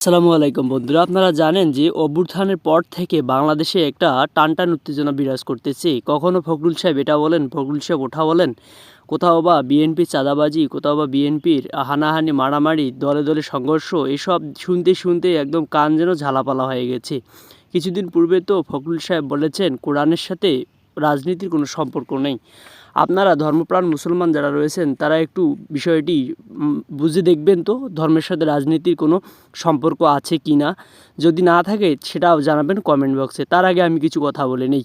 আসসালামু আলাইকুম বন্ধুরা, আপনারা জানেন যে অভ্যুত্থানের পর থেকে বাংলাদেশে একটা টানটান উত্তেজনা বিরাজ করতেছে। কখনো ফখরুল সাহেব এটা বলেন, ফখরুল সাহেব ওঠা বলেন, কোথাও বা বিএনপির চাঁদাবাজি, কোথাও বা বিএনপির হানাহানি, মারামারি, দলে দলে সংঘর্ষ, এসব শুনতে শুনতে একদম কান যেন ঝালাপালা হয়ে গেছে। কিছুদিন পূর্বে তো ফখরুল সাহেব বলেছেন, কোরআনের সাথে রাজনীতির কোনো সম্পর্ক নেই। আপনারা ধর্মপ্রাণ মুসলমান যারা রয়েছেন, তারা একটু বিষয়টি বুঝে দেখবেন তো, ধর্মের সাথে রাজনীতির কোনো সম্পর্ক আছে কি না? যদি না থাকে, সেটাও জানাবেন কমেন্ট বক্সে তার আগে আমি কিছু কথা বলে নেই।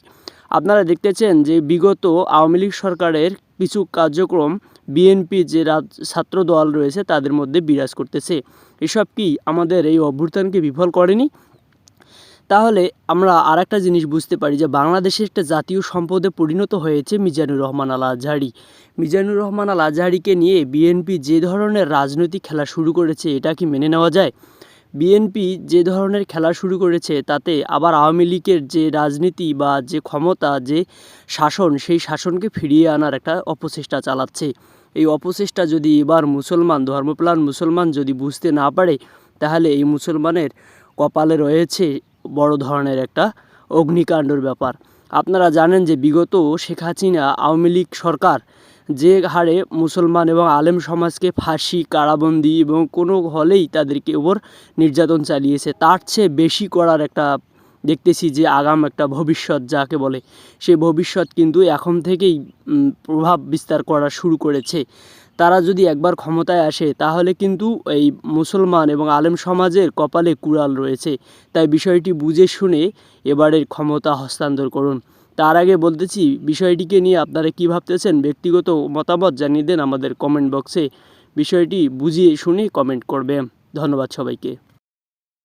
আপনারা দেখতেছেন যে বিগত আওয়ামী লীগ সরকারের কিছু কার্যক্রম বিএনপি যে রাজ, ছাত্র দল রয়েছে, তাদের মধ্যে বিরাজ করতেছে। এসব কি আমাদের এই অভ্যুত্থানকে বিফল করেনি? তাহলে আমরা আর একটা জিনিস বুঝতে পারি যে বাংলাদেশের একটা জাতীয় সম্পদে পরিণত হয়েছে মিজানুর রহমান আল আজহারি। মিজানুর রহমান আল আজহারিকে নিয়ে বিএনপি যে ধরনের রাজনৈতিক খেলা শুরু করেছে, এটা কি মেনে নেওয়া যায়? বিএনপি যে ধরনের খেলা শুরু করেছে, তাতে আবার আওয়ামী লীগের যে রাজনীতি বা যে ক্ষমতা, যে শাসন, সেই শাসনকে ফিরিয়ে আনার একটা অপচেষ্টা চালাচ্ছে। এই অপচেষ্টা যদি এবার মুসলমান, ধর্মপ্রাণ মুসলমান যদি বুঝতে না পারে, তাহলে এই মুসলমানের কপালে রয়েছে বড় ধরনের একটা অগ্নিকাণ্ডর ব্যাপার। আপনারা জানেন যে বিগত শেখ হাসিনা, আওয়ামী লীগ সরকার যে হারে মুসলমান এবং আলেম সমাজকে ফাঁসি, কারাবন্দি এবং কোনো হলেই তাদেরকে ওপর নির্যাতন চালিয়েছে, তার চেয়ে বেশি করার একটা দেখতেছি যে আগাম একটা ভবিষ্যৎ যাকে বলে সেই ভবিষ্যৎ কিন্তু এখন থেকেই প্রভাব বিস্তার করা শুরু করেছে। তারা যদি একবার ক্ষমতায় আসে, তাহলে কিন্তু এই মুসলমান এবং আলেম সমাজের কপালে কুড়াল রয়েছে। তাই বিষয়টি বুঝে শুনে এবারের ক্ষমতা হস্তান্তর করুন। তার আগে বলতেছি, বিষয়টিকে নিয়ে আপনারা কী ভাবতেছেন? ব্যক্তিগত মতামত জানিয়ে দেন আমাদের কমেন্ট বক্সে। বিষয়টি বুঝিয়ে শুনে কমেন্ট করবে ধন্যবাদ সবাইকে।